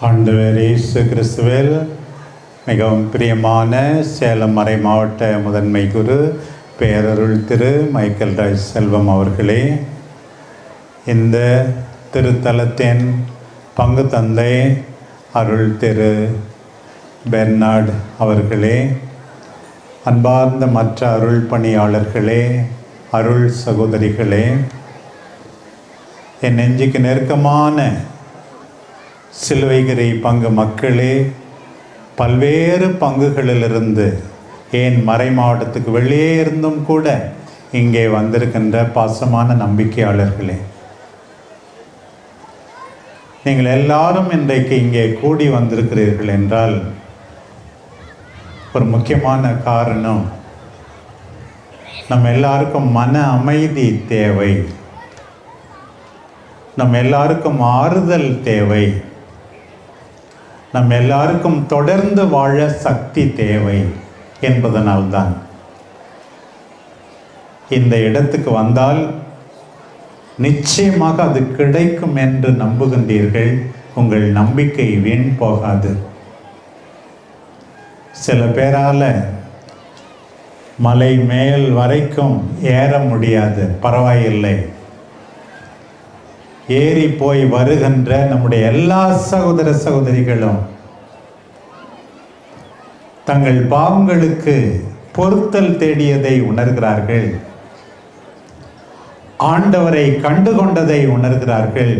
ஆண்டவர் இயேசு கிறிஸ்துவில் மிகவும் பிரியமான சேலம் மறை மாவட்ட முதன்மை குரு பேரருள் திரு மைக்கேல் ராஜ் செல்வம் அவர்களே இந்த திருத்தலத்தின் பங்கு தந்தை அருள் திரு பெர்னார்ட் அவர்களே அன்பார்ந்த மற்ற அருள் பணியாளர்களே அருள் சகோதரிகளே என் நெஞ்சுக்கு நெருக்கமான சிலுவைகிரி பங்கு மக்களே பல்வேறு பங்குகளிலிருந்து ஏன் மறை மாவட்டத்துக்கு வெளியே இருந்தும் கூட இங்கே வந்திருக்கின்ற பாசமான நம்பிக்கையாளர்களே. நீங்கள் எல்லாரும் இன்றைக்கு இங்கே கூடி வந்திருக்கிறீர்கள் என்றால் ஒரு முக்கியமான காரணம் நம்ம எல்லாருக்கும் மன அமைதி தேவை. நம்ம எல்லாருக்கும் ஆறுதல் தேவை. நம்ம எல்லாருக்கும் தொடர்ந்து வாழ சக்தி தேவை என்பதனால்தான். இந்த இடத்துக்கு வந்தால் நிச்சயமாக அது கிடைக்கும் என்று நம்புகின்றீர்கள். உங்கள் நம்பிக்கை வீண் போகாது. சில பேரால மலை மேல் வரைக்கும் ஏற முடியாது. பரவாயில்லை. ஏறி போய் வருகின்ற நம்முடைய எல்லா சகோதர சகோதரிகளும் தங்கள் பாவங்களுக்கு பொருத்தல் தேடியதை உணர்கிறார்கள். ஆண்டவரை கண்டுகொண்டதை உணர்கிறார்கள்.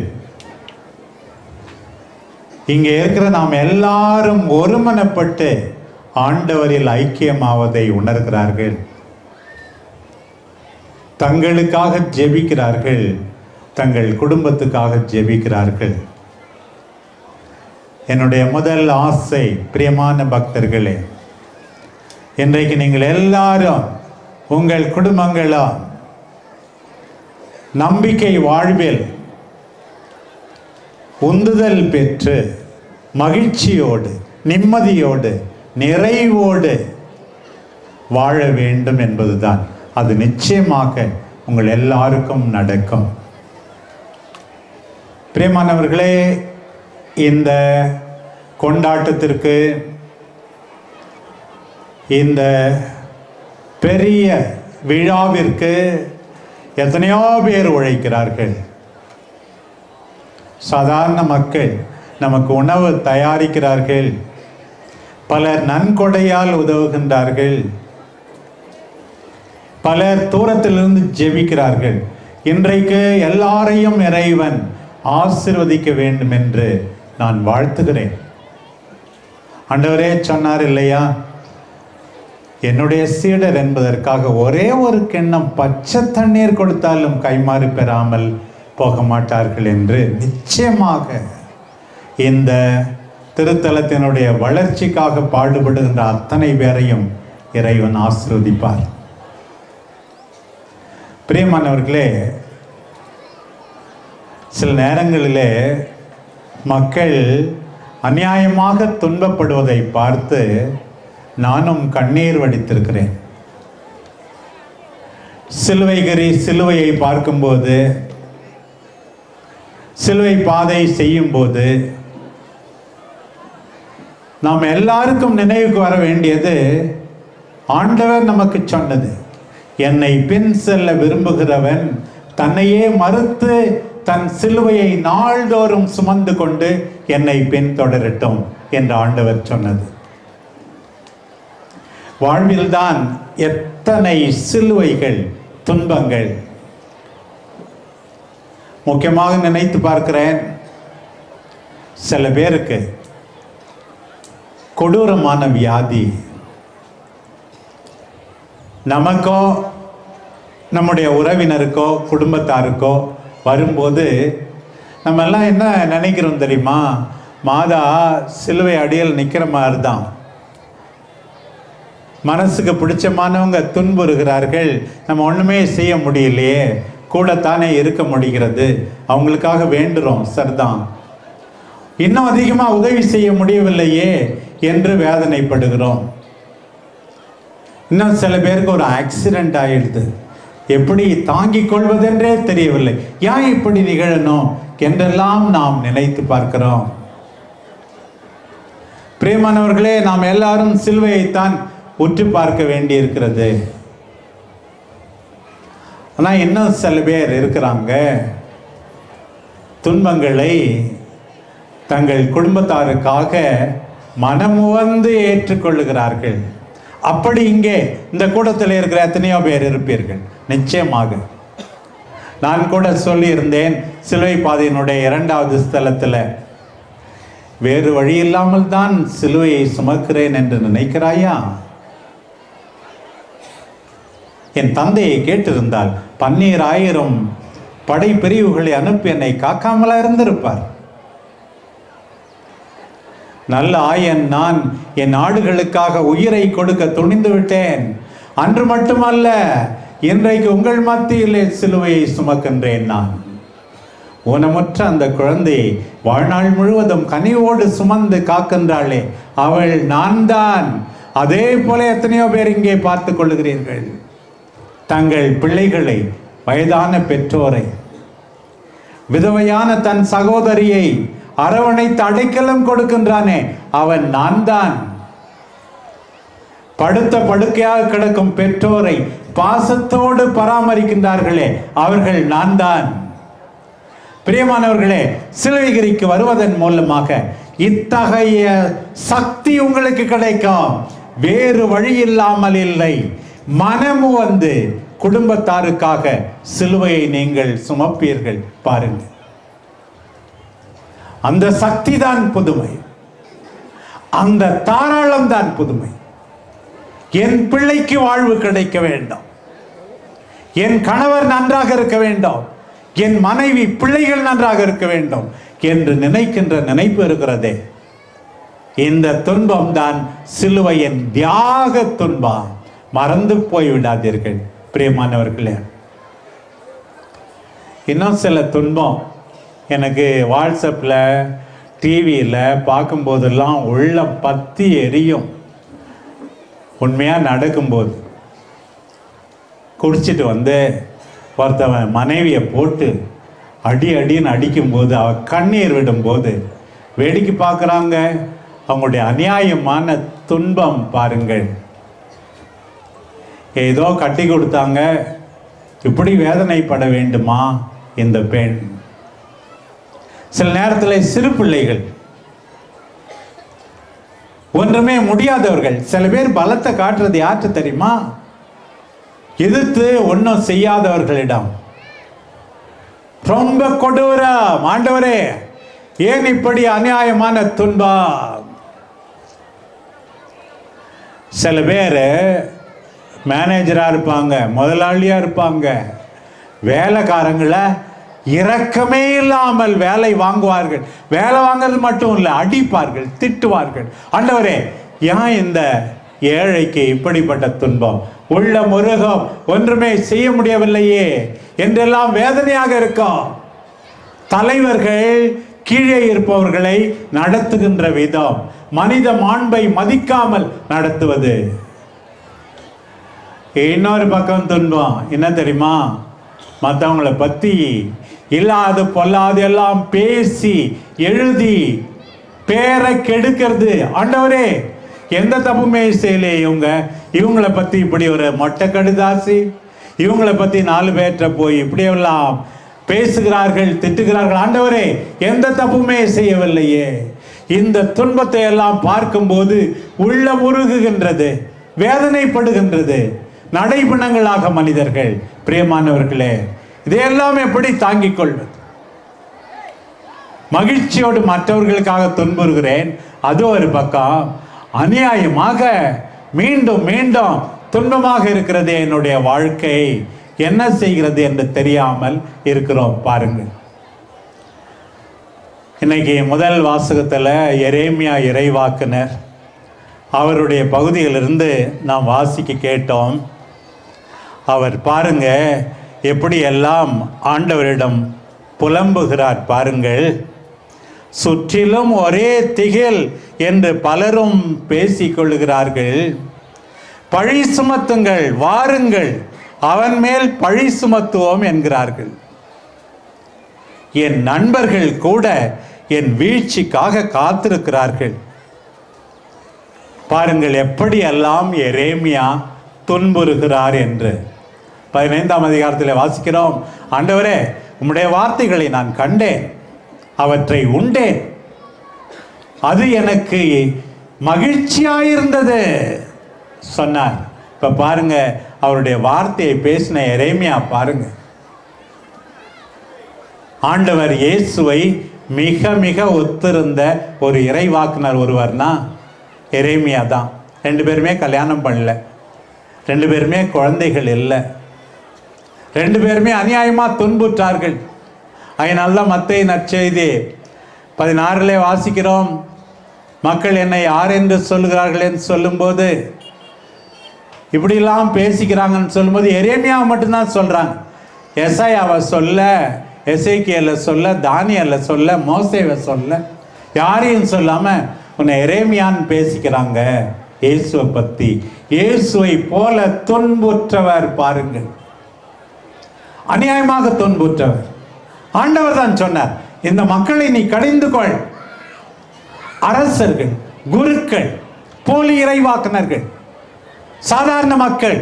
இங்கே இருக்கிற நாம் எல்லாரும் ஒருமனப்பட்டு ஆண்டவரில் ஐக்கியமாவதை உணர்கிறார்கள். தங்களுக்காக ஜெபிக்கிறார்கள். தங்கள் குடும்பத்துக்காக ஜெபிக்கிறார்கள். என்னுடைய முதல் ஆசை பிரியமான பக்தர்களே இன்றைக்கு நீங்கள் எல்லாரும் உங்கள் குடும்பங்களும் நம்பிக்கை வாழ்வில் உந்துதல் பெற்று மகிழ்ச்சியோடு நிம்மதியோடு நிறைவோடு வாழ வேண்டும் என்பதுதான். அது நிச்சயமாக உங்கள் எல்லாருக்கும் நடக்கும். பிரியமானவர்களே இந்த கொண்டாட்டத்திற்கு இந்த பெரிய விழாவிற்கு எத்தனையோ பேர் உழைக்கிறார்கள். சாதாரண மக்கள் நமக்கு உணவு தயாரிக்கிறார்கள். பலர் நன்கொடையால் உதவுகின்றார்கள். பலர் தூரத்திலிருந்து ஜெபிக்கிறார்கள். இன்றைக்கு எல்லாரையும் இறைவன் ஆசிர்வதிக்க வேண்டும் என்று நான் வாழ்த்துகிறேன். ஆண்டவரே சொன்னார் இல்லையா? என்னுடைய சீடர் என்பதற்காக ஒரே ஒரு கிண்ணம் பச்சை தண்ணீர் கொடுத்தாலும் கைமாறி பெறாமல் போக மாட்டார்கள் என்று நிச்சயமாக இந்த திருத்தலத்தினுடைய வளர்ச்சிக்காக பாடுபடுகின்ற அத்தனை பேரையும் இறைவன் ஆசிர்வதிப்பார். பிரியமானவர்களே சில நேரங்களிலே மக்கள் அநியாயமாக துன்பப்படுவதை பார்த்து நானும் கண்ணீர் வடித்திருக்கிறேன். சிலுவைகரி சிலுவையை பார்க்கும்போது சிலுவை பாதை செய்யும்போது நாம் எல்லாருக்கும் நினைவுக்கு வர வேண்டியது ஆண்டவர் நமக்கு சொன்னது என்னை பின் செல்ல விரும்புகிறவன் தன்னையே மறுத்து தன் சிலுவையை நாள்தோறும் சுமந்து கொண்டு என்னை பின்தொடரட்டும் என்று ஆண்டவர் சொன்னது. வாழ்வில்தான் எத்தனை சிலுவைகள் துன்பங்கள். முக்கியமாக நினைத்து பார்க்கிறேன் சில பேருக்கு கொடூரமான வியாதி. நமக்கோ நம்முடைய உறவினருக்கோ குடும்பத்தாருக்கோ வரும்போது நம்ம எல்லாம் என்ன நினைக்கிறோம் தெரியுமா? மாதா சிலுவை அடியில் நிற்கிற மாதிரி தான் மனசுக்கு பிடிச்சமானவங்க துன்புறுகிறார்கள் நம்ம ஒன்றுமே செய்ய முடியலையே. கூடத்தானே இருக்க முடிகிறது. அவங்களுக்காக வேண்டுறோம் சரிதான். இன்னும் அதிகமாக உதவி செய்ய முடியவில்லையே என்று வேதனைப்படுகிறோம். இன்னும் சில பேருக்கு ஒரு ஆக்சிடெண்ட் ஆகிடுது எப்படி தாங்கிக் கொள்வதென்றே தெரியவில்லை. ஏன் இப்படி நிகழணும்? என்றெல்லாம் நாம் நினைத்து பார்க்கிறோம். பிரியமானவர்களே நாம் எல்லாரும் சிலுவையைத்தான் உற்று பார்க்க வேண்டி இருக்கிறது ஆனால் இன்னும் சில பேர் இருக்கிறாங்க. துன்பங்களை தங்கள் குடும்பத்தாருக்காக மனமுவந்து ஏற்றுக்கொள்ளுகிறார்கள். அப்படி இங்கே இந்த கூட்டத்தில் இருக்கிற எத்தனையோ பேர் இருப்பீர்கள். நிச்சயமாக. நான் கூட சொல்லியிருந்தேன் சிலுவை பாதையினுடைய இரண்டாவது ஸ்தலத்தில். வேறு வழி இல்லாமல் தான் சிலுவையை சுமக்கிறேன் என்று நினைக்கிறாயா? என் தந்தையை கேட்டிருந்தால் பன்னீராயிரம் படை பிரிவுகளை அனுப்பி என்னை காக்காமலா இருந்திருப்பார். நல்ல ஆயன் நான் என் நாடுகளுக்காக உயிரை கொடுக்க துணிந்து விட்டேன். அன்று மட்டுமல்ல இன்றைக்கு உங்கள் மத்தியிலே சிலுவையை சுமக்கின்றேன் நான். ஊனமுற்ற அந்த குழந்தையை வாழ்நாள் முழுவதும் கனிவோடு சுமந்து காக்கின்றாளே. அவள் நான் தான் அதே போல எத்தனையோ பேர் இங்கே பார்த்து கொள்ளுகிறீர்கள். தங்கள் பிள்ளைகளை வயதான பெற்றோரை விதவையான தன் சகோதரியை அரவணைத்து அடைக்கலம் கொடுக்கின்றானே அவன் நான் தான் படுத்த படுக்கையாக கிடக்கும் பெற்றோரை பாசத்தோடு பராமரிக்கின்றார்களே அவர்கள் நான் தான் பிரியமானவர்களே சிலுவைகிரிக்கு வருவதன் மூலமாக இத்தகைய சக்தி உங்களுக்கு கிடைக்கும். வேறு வழி இல்லாமல் இல்லை. மனமு வந்து குடும்பத்தாருக்காக சிலுவையை நீங்கள் சுமப்பீர்கள். பாருங்கள். அந்த சக்தி தான் புதுமை. அந்த தாராளம் தான் புதுமை. என் பிள்ளைக்கு வாழ்வு கிடைக்க வேண்டும். என் கணவர் நன்றாக இருக்க வேண்டும். என் மனைவி பிள்ளைகள் நன்றாக இருக்க வேண்டும் என்று நினைக்கின்ற நினைப்பு இருக்கிறதே. இந்த துன்பம் தான் சிலுவையின் தியாக துன்பம். மறந்து போய் விடாதீர்கள் பிரியமானவர்களே. இன்னும் சில துன்பம் எனக்கு வாட்ஸ்அப்பில் டிவியில் பார்க்கும்போதெல்லாம் உள்ள பத்தி எரியும். உண்மையாக நடக்கும்போது. குடிச்சிட்டு வந்து ஒருத்தவன் மனைவியை போட்டு அடி அடின்னு அடிக்கும்போது அவ கண்ணீர் விடும்போது வேடிக்கை பார்க்குறாங்க. அவங்களுடைய அநியாயமான துன்பம் பாருங்கள். ஏதோ கட்டி கொடுத்தாங்க. இப்படி வேதனைப்பட வேண்டுமா இந்த பெண்? சில நேரத்தில் சிறு பிள்ளைகள். ஒன்றுமே முடியாதவர்கள். சில பேர் பலத்தை காட்டுறது யாருக்கு தெரியுமா? எதிர்த்து ஒன்றும் செய்யாதவர்களிடம். ரொம்ப கொடூரம் ஆண்டவரே ஏன் இப்படி அநியாயமான துன்பம்? சில பேர் மேனேஜராக இருப்பாங்க முதலாளியாக இருப்பாங்க வேலைக்காரங்களை இரக்கமே இல்லாமல் வேலை வாங்குவார்கள். வேலை வாங்குறது மட்டும் இல்லை அடிப்பார்கள் திட்டுவார்கள். ஆண்டவரே ஏன் இந்த ஏழைக்கு இப்படிப்பட்ட துன்பம்? உள்ள முருகம் ஒன்றுமே செய்ய முடியவில்லையே. என்றெல்லாம் வேதனையாக இருக்கும். தலைவர்கள் கீழே இருப்பவர்களை நடத்துகின்ற விதம் மனித மாண்பை மதிக்காமல் நடத்துவது. இன்னொரு பக்கம் துன்பம் என்ன தெரியுமா? மற்றவங்களை பற்றி இல்லாது பொல்லாது எல்லாம் பேசி எழுதி பேரை கெடுக்கிறது. ஆண்டவரே எந்த தப்புமே செய்யலையே இவங்க. இவங்களை பற்றி இப்படி ஒரு மொட்டை கடுதாசி இவங்களை பற்றி நாலு பேர்கிட்ட போய் இப்படியெல்லாம் பேசுகிறார்கள் திட்டுகிறார்கள். ஆண்டவரே எந்த தப்புமே செய்யவில்லையே. இந்த துன்பத்தை எல்லாம் பார்க்கும்போது உள்ள உருகுகின்றது வேதனைப்படுகின்றது. நடைபணங்களாக மனிதர்கள். பிரியமானவர்களே இதையெல்லாம் எப்படி தாங்கிக் கொள்வது? மகிழ்ச்சியோடு மற்றவர்களுக்காக துன்புறுகிறேன். அது ஒரு பக்கம். அநியாயமாக மீண்டும் மீண்டும் துன்பமாக இருக்கிறது என்னுடைய வாழ்க்கை. என்ன செய்கிறது என்று தெரியாமல் இருக்கிறோம் பாருங்கள். இன்னைக்கு முதல் வாசகத்தில் எரேமியா இறைவாக்குனர். அவருடைய பகுதியிலிருந்து நாம் வாசிக்க கேட்டோம். அவர் பாருங்கள் எப்படியெல்லாம் ஆண்டவரிடம் புலம்புகிறார் பாருங்கள். சுற்றிலும் ஒரே திகில் என்று பலரும் பேசிக்கொள்கிறார்கள் பழி சுமத்துங்கள் வாருங்கள் அவன் மேல் பழி சுமத்துவோம் என்கிறார்கள். என் நண்பர்கள் கூட என் வீழ்ச்சிக்காக காத்திருக்கிறார்கள். பாருங்கள் எப்படியெல்லாம் எரேமியா துன்புறுகிறார் என்று. பதினைந்தாம் அதிகாரத்தில் வாசிக்கிறோம். ஆண்டவரே உம்முடைய வார்த்தைகளை நான் கண்டேன் அவற்றை உண்டேன். அது எனக்கு மகிழ்ச்சியாயிருந்தது சொன்னார். இப்போ பாருங்க அவருடைய வார்த்தையை பேசின எரேமியா பாருங்க. ஆண்டவர் இயேசுவை மிக மிக ஒத்திருந்த ஒரு இறைவாக்குனர் ஒருவர்னா எரேமியா தான். ரெண்டு பேருமே கல்யாணம் பண்ணல. ரெண்டு பேருமே குழந்தைகள் இல்லை. ரெண்டு பேருமே அநியாயமாக துன்புற்றார்கள். அதனால மத்திய நற்செய்தி. பதினாறிலே வாசிக்கிறோம். மக்கள் என்னை யார் என்று சொல்லுகிறார்கள் என்று சொல்லும்போது இப்படிலாம் பேசிக்கிறாங்கன்னு சொல்லும்போது எரேமியாவை மட்டும்தான் சொல்கிறாங்க எஸ்ஐயாவை சொல்ல எஸ்ஐகேல சொல்ல தானியல்ல சொல்ல மோசேவை சொல்ல யாரையும் சொல்லாமல் உன்னை எரேமியான்னு பேசிக்கிறாங்க. இயேசுவை பற்றி இயேசுவை போல துன்புற்றவர் பாருங்கள். அநியாயமாக துன்புற்றவர். ஆண்டவர் தான் சொன்னார் இந்த மக்களை நீ கடிந்து கொள். அரசர்கள் குருக்கள் போலி இறைவாக்குனர்கள் சாதாரண மக்கள்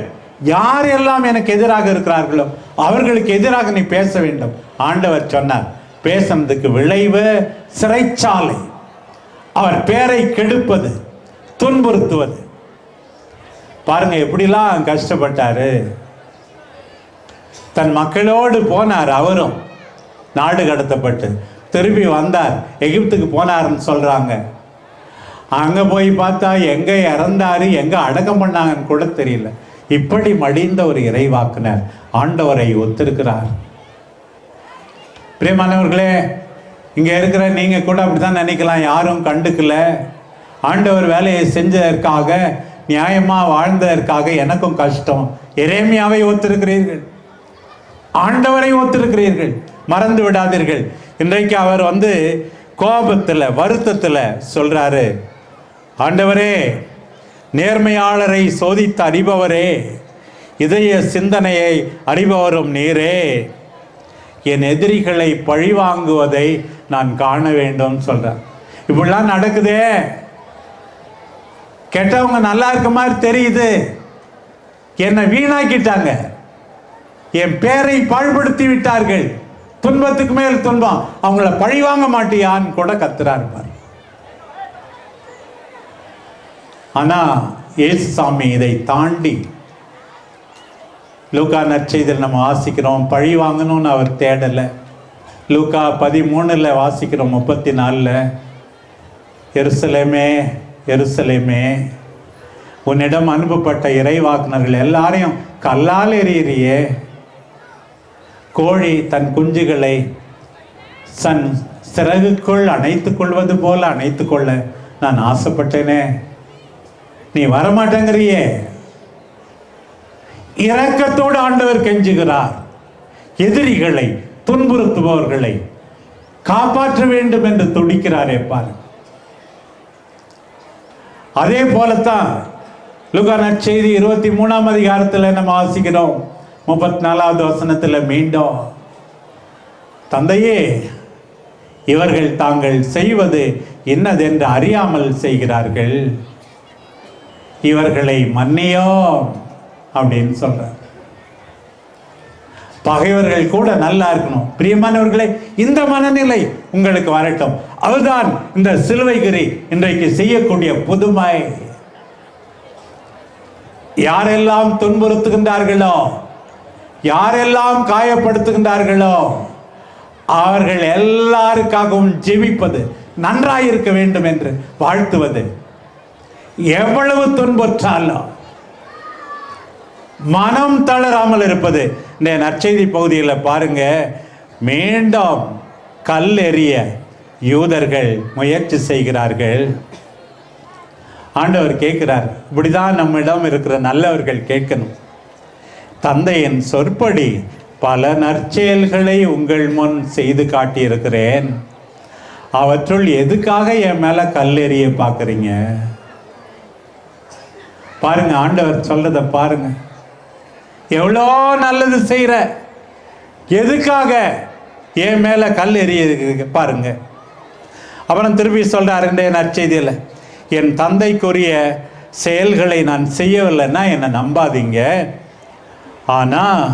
யார் எல்லாம் எனக்கு எதிராக இருக்கிறார்களோ அவர்களுக்கு எதிராக நீ பேச வேண்டும். ஆண்டவர் சொன்னார் பேசுனதுக்கு விளைவு சிறைச்சாலை. அவர் பேரை கெடுப்பது துன்புறுத்துவது. பாருங்க எப்படிலாம் கஷ்டப்பட்டாரு. தன் மக்களோடு போனார் அவரும். நாடு கடத்தப்பட்டு திரும்பி வந்தார். எகிப்துக்கு போனாருன்னு சொல்கிறாங்க அங்கே போய் பார்த்தா எங்கே இறந்தாரு எங்கே அடக்கம் பண்ணாங்கன்னு கூட தெரியல. இப்படி மடிந்த ஒரு இறைவாக்குனர் ஆண்டவரை ஒத்திருக்கிறார். பிரியமானவர்களே இங்கே இருக்கிற நீங்கள் கூட அப்படிதான் நினைக்கலாம். யாரும் கண்டுக்கல. ஆண்டவர் வேலையை செஞ்சதற்காக நியாயமாக வாழ்ந்ததற்காக எனக்கும் கஷ்டம். இறைமையாகவே ஒத்திருக்கிறீர்கள். ஆண்டவரை ஒத்திருக்கிறீர்கள். மறந்து விடாதீர்கள். இன்றைக்கு அவர் வந்து கோபத்தில் வருத்தத்தில் சொல்கிறாரு ஆண்டவரே நேர்மையாளரை சோதித்து அறிபவரே இதய சிந்தனையை அறிபவரும் நீரே. என் எதிரிகளை பழிவாங்குவதை நான் காண வேண்டும் சொல்கிறேன் இப்படிலாம் நடக்குதே. கெட்டவங்க நல்லா இருக்க மாதிரி தெரியுது. என்னை வீணாக்கிட்டாங்க. என் பேரை பாழ்படுத்தி விட்டார்கள். துன்பத்துக்கு மேல் துன்பம். அவங்கள பழி வாங்க மாட்டியான்னு கூட கத்துறாரு பாரு. ஆனா இயேசு சாமி இதை தாண்டி லூக்கா நற்செய்தியில் நம்ம வாசிக்கிறோம். பழி வாங்கணும்னு அவர் தேடலை. லூக்கா பதிமூணில் வாசிக்கிறோம் முப்பத்தி நாலில் எருசலேமே எருசலேமே. உன்னிடம் அனுப்பப்பட்ட இறைவாக்குனர்கள் எல்லாரையும் கல்லால் எறியறியே. கோழி தன் குஞ்சுகளை தன் சிறகுக்குள் அணைத்துக் கொள்வது போல அணைத்துக் கொள்ள நான் ஆசைப்பட்டேனே. நீ வரமாட்டேங்கிறியே. இரக்கத்தோடு ஆண்டவர் கெஞ்சுகிறார். எதிரிகளை துன்புறுத்துபவர்களை காப்பாற்ற வேண்டும் என்று துடிக்கிறாரே பாரு அதே போலத்தான் லுகா நற்செய்தி இருபத்தி மூணாம் அதிகாரத்தில் நம்ம வாசிக்கிறோம். முப்பத்தி நாலாவது வசனத்தில் மீண்டும் தந்தையே இவர்கள் தாங்கள் செய்வது என்னதென்று அறியாமல் செய்கிறார்கள். இவர்களை மன்னியோ அப்படின்னு சொல்றார். பகைவர்கள் கூட நல்லா இருக்கணும். பிரியமானவர்களே இந்த மனநிலை உங்களுக்கு வரட்டும். அதுதான் இந்த சிலுவைகிரி இன்றைக்கு செய்யக்கூடிய புதுமை. யாரெல்லாம் துன்புறுத்துகின்றார்களோ யாரெல்லாம் காயப்படுத்துகின்றார்களோ அவர்கள் எல்லாருக்காகவும் ஜெபிப்பது நன்றாயிருக்க வேண்டும் என்று வாழ்த்துவது. எவ்வளவு துன்புற்றாலும் மனம் தளராமல் இருப்பது. இந்த நற்செய்தி பகுதியில் பாருங்க மீண்டும் கல் எறிய யூதர்கள் முயற்சி செய்கிறார்கள். ஆண்டவர் கேட்கிறார் இப்படிதான் நம்மிடம் இருக்கிற நல்லவர்கள் கேட்கணும். தந்தையின் சொற்படி பல நற்செயல்களை உங்கள் முன் செய்து காட்டியிருக்கிறேன். அவற்றுள் எதுக்காக என் மேல கல்லெறிய பார்க்குறீங்க? பாருங்க ஆண்டவர் சொல்றத பாருங்க. எவ்வளோ நல்லது செய்கிற எதுக்காக என் மேலே கல் எறிய பாருங்க. அப்புறம் திருப்பி சொல்கிறார் நற்செய்தியில் என் தந்தைக்குரிய செயல்களை நான் செய்யவில்லைன்னா என்னை நம்பாதீங்க. ஆனால்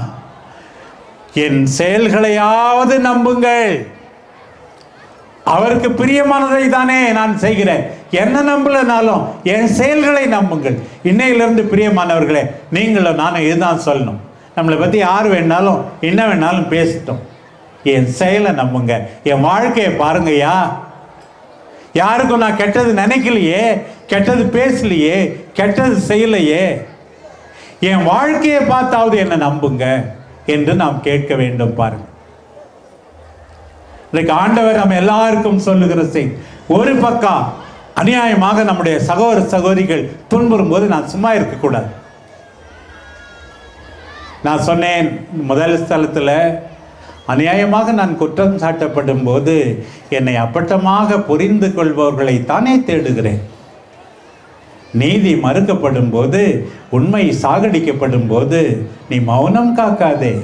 என் செயல்களையாவது நம்புங்கள். அவருக்கு பிரியமானதை தானே நான் செய்கிறேன். என்ன நம்பலனாலும் என் செயல்களை நம்புங்கள். இன்னையிலிருந்து பிரியமானவர்களே நீங்களும் நானும் இதுதான் சொல்லணும். நம்மளை பற்றி யார் வேணாலும் என்ன வேணாலும் பேசட்டும். என் செயலை நம்புங்க. என் வாழ்க்கையை பாருங்கய்யா. யாருக்கும் நான் கெட்டது நினைக்கலையே கெட்டது பேசலையே கெட்டது செய்யலையே. என் வாழ்க்கையை பார்த்தாவது என்னை நம்புங்க என்று நாம் கேட்க வேண்டும் பாருங்க. இன்றைக்கு ஆண்டவர் நம்ம எல்லாருக்கும் சொல்லுகிற செய்தி ஒரு பக்கம் அநியாயமாக நம்முடைய சகோதர சகோதரிகள் துன்புறும் போது நான் சும்மா இருக்கக்கூடாது. நான் சொன்னேன் முதல் ஸ்தலத்தில் அநியாயமாக நான் குற்றம் சாட்டப்படும் போது என்னை அப்பட்டமாக புரிந்து கொள்பவர்களை தானே தேடுகிறேன். நீதி மறுக்கப்படும் போது உண்மை சாகடிக்கப்படும் போது நீ மௌனம் காக்காதே.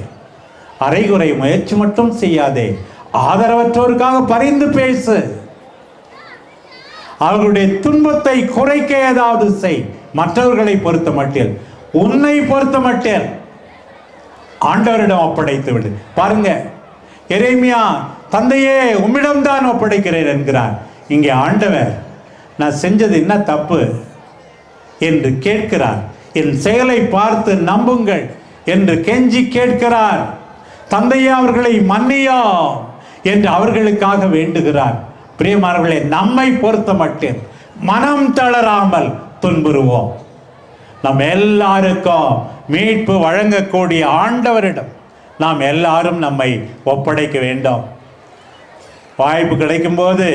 அரைகுறை முயற்சி மட்டும் செய்யாதே. ஆதரவற்றோருக்காக பரிந்து பேசு. அவர்களுடைய துன்பத்தை குறைக்க ஏதாவது செய். மற்றவர்களை பொறுத்த மட்டில் உன்னை பொறுத்த மட்டில் ஆண்டவரிடம் ஒப்படைத்து விடு. பாருங்க எரேமியா தந்தையே உம்மிடம்தான் ஒப்படைக்கிறேன் என்கிறார். இங்கே ஆண்டவர் நான் செஞ்சது என்ன தப்பு? என்று கேட்கிறார். என் செயலை பார்த்து நம்புங்கள் என்று கெஞ்சி கேட்கிறார். தந்தையே அவர்களை மன்னியோ என்று அவர்களுக்காக வேண்டுகிறார். பிரியமானவர்களே நம்மை பொறுத்த மட்டும் மனம் தளராமல் துன்புறுவோம். நம் எல்லாருக்கும் மீட்பு வழங்கக்கூடிய ஆண்டவரிடம் நாம் எல்லாரும் நம்மை ஒப்படைக்க வேண்டும். வாய்ப்பு கிடைக்கும்போது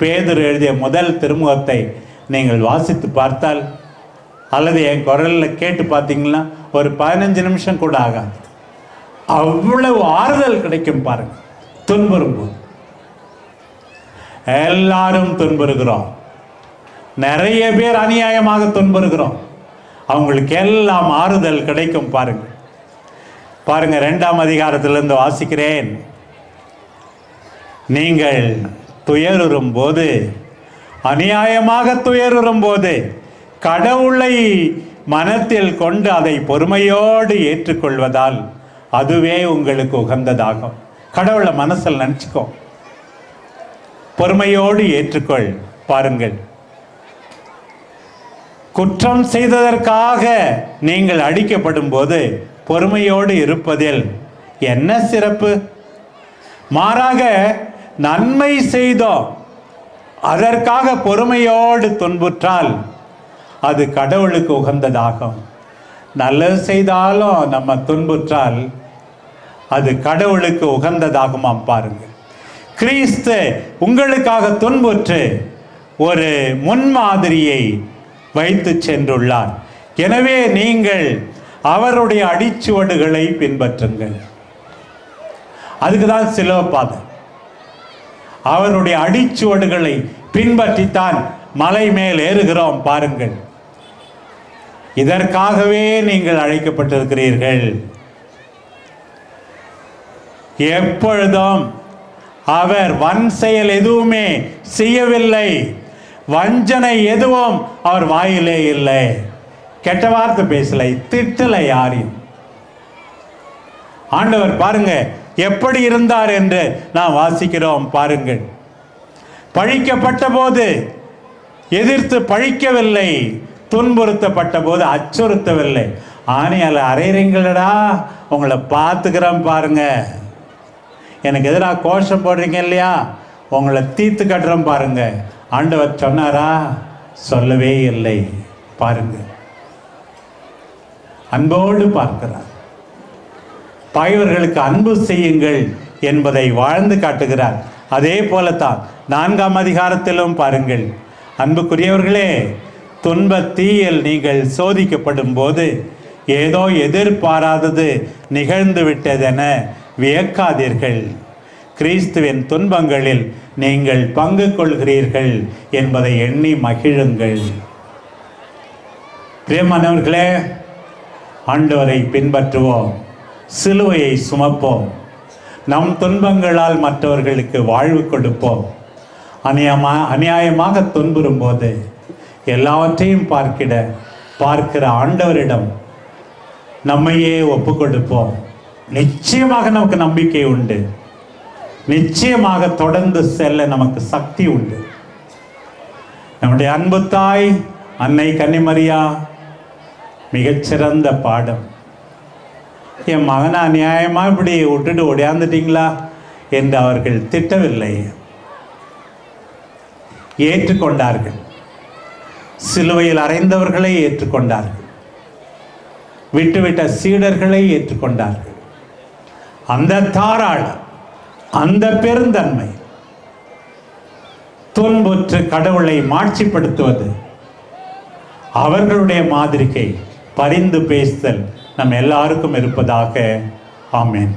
பேதர் எழுதிய முதல் திருமுகத்தை நீங்கள் வாசித்து பார்த்தால் அல்லது என் குரலில் கேட்டு பார்த்தீங்கன்னா ஒரு பதினஞ்சு நிமிஷம் கூட ஆகாது. அவ்வளவு ஆறுதல் கிடைக்கும் பாருங்க. துன்புறும் போது எல்லாரும் துன்புறுகிறோம். நிறைய பேர் அநியாயமாக துன்புறுகிறோம். அவங்களுக்கு எல்லாம் ஆறுதல் கிடைக்கும் பாருங்க. பாருங்க ரெண்டாம் அதிகாரத்திலிருந்து வாசிக்கிறேன். நீங்கள் துயருறும் போது அநியாயமாக துயருறும் போது கடவுளை மனத்தில் கொண்டு அதை பொறுமையோடு ஏற்றுக்கொள்வதால் அதுவே உங்களுக்கு உகந்ததாகும். கடவுளை மனசில் நினச்சிக்கோ. பொறுமையோடு ஏற்றுக்கொள் பாருங்கள். குற்றம் செய்ததற்காக நீங்கள் அடிக்கப்படும் போது பொறுமையோடு இருப்பதில் என்ன சிறப்பு? மாறாக நன்மை செய்தோம். அதற்காக பொறுமையோடு துன்புற்றால் அது கடவுளுக்கு உகந்ததாகும். நல்லது செய்தாலும் நம்ம துன்புற்றால் அது கடவுளுக்கு உகந்ததாகுமாம் பாருங்க. கிறிஸ்து உங்களுக்காக துன்புற்று ஒரு முன்மாதிரியை வைத்து சென்றுள்ளார். எனவே நீங்கள் அவருடைய அடிச்சுவடுகளை பின்பற்றுங்கள். அதுக்கு தான் சிலோபாதம் அவருடைய அடிச்சுவடுகளை பின்பற்றித்தான் மலை மேல் ஏறுகிறோம் பாருங்கள். இதற்காகவே நீங்கள் அழைக்கப்பட்டிருக்கிறீர்கள். எப்பொழுதும் அவர் வன் செயல் எதுவுமே செய்யவில்லை. வஞ்சனை எதுவும் அவர் வாயிலே இல்லை. கெட்ட வார்த்தை பேசலை திட்டலை யாரையும். ஆண்டவர் பாருங்க எப்படி இருந்தார் என்று நாம் வாசிக்கிறோம் பாருங்கள். பழிக்கப்பட்ட போது எதிர்த்து பழிக்கவில்லை துன்புறுத்தப்பட்ட போது அச்சுறுத்தவில்லை. ஆணையால் அறையிறீங்களடா உங்களை பார்த்துக்கிறேன் பாருங்க. எனக்கு எதிராக கோஷம் போடுறீங்க இல்லையா? உங்களை தீர்த்து கட்டுறோம் பாருங்க. ஆண்டவர் சொன்னாரா? சொல்லவே இல்லை. பாருங்க. அன்போடு பார்க்கிறார். பகைவர்களுக்கு அன்பு செய்யுங்கள் என்பதை வாழ்ந்து காட்டுகிறார். அதே போலத்தான் நான்காம் அதிகாரத்திலும் பாருங்கள். அன்புக்குரியவர்களே துன்ப தீயில் நீங்கள் சோதிக்கப்படும் போது ஏதோ எதிர்பாராதது நிகழ்ந்து விட்டதென வியக்காதீர்கள். கிறிஸ்துவின் துன்பங்களில் நீங்கள் பங்கு கொள்கிறீர்கள் என்பதை எண்ணி மகிழுங்கள். பிரியமானவர்களே ஆண்டவரை பின்பற்றுவோம் சிலுவையை சுமப்போம். நம் துன்பங்களால் மற்றவர்களுக்கு வாழ்வு கொடுப்போம். அநியமா அநியாயமாக துன்புறும் போது எல்லாவற்றையும் பார்க்கிட பார்க்கிற ஆண்டவரிடம் நம்மையே ஒப்பு கொடுப்போம் நிச்சயமாக நமக்கு நம்பிக்கை உண்டு. நிச்சயமாக தொடர்ந்து செல்ல நமக்கு சக்தி உண்டு. நம்முடைய அன்பு தாய் அன்னை கன்னிமரியா மிகச்சிறந்த பாடம். என் மகனை அநியாயமாக இப்படி விட்டுட்டு ஒடியாந்துட்டீங்களா என்று அவர்கள் திட்டவில்லை. ஏற்றுக்கொண்டார்கள். சிலுவையில் அறைந்தவர்களை ஏற்றுக்கொண்டார்கள். விட்டுவிட்ட சீடர்களை ஏற்றுக்கொண்டார்கள். அந்த தாராளம் அந்த பெருந்தன்மை துன்புற்று கடவுளை மாட்சிப்படுத்துவது அவர்களுடைய மாதிரிக்கை பரிந்து பேசுதல் நம் எல்லாருக்கும் இருப்பதாக. ஆமேன்.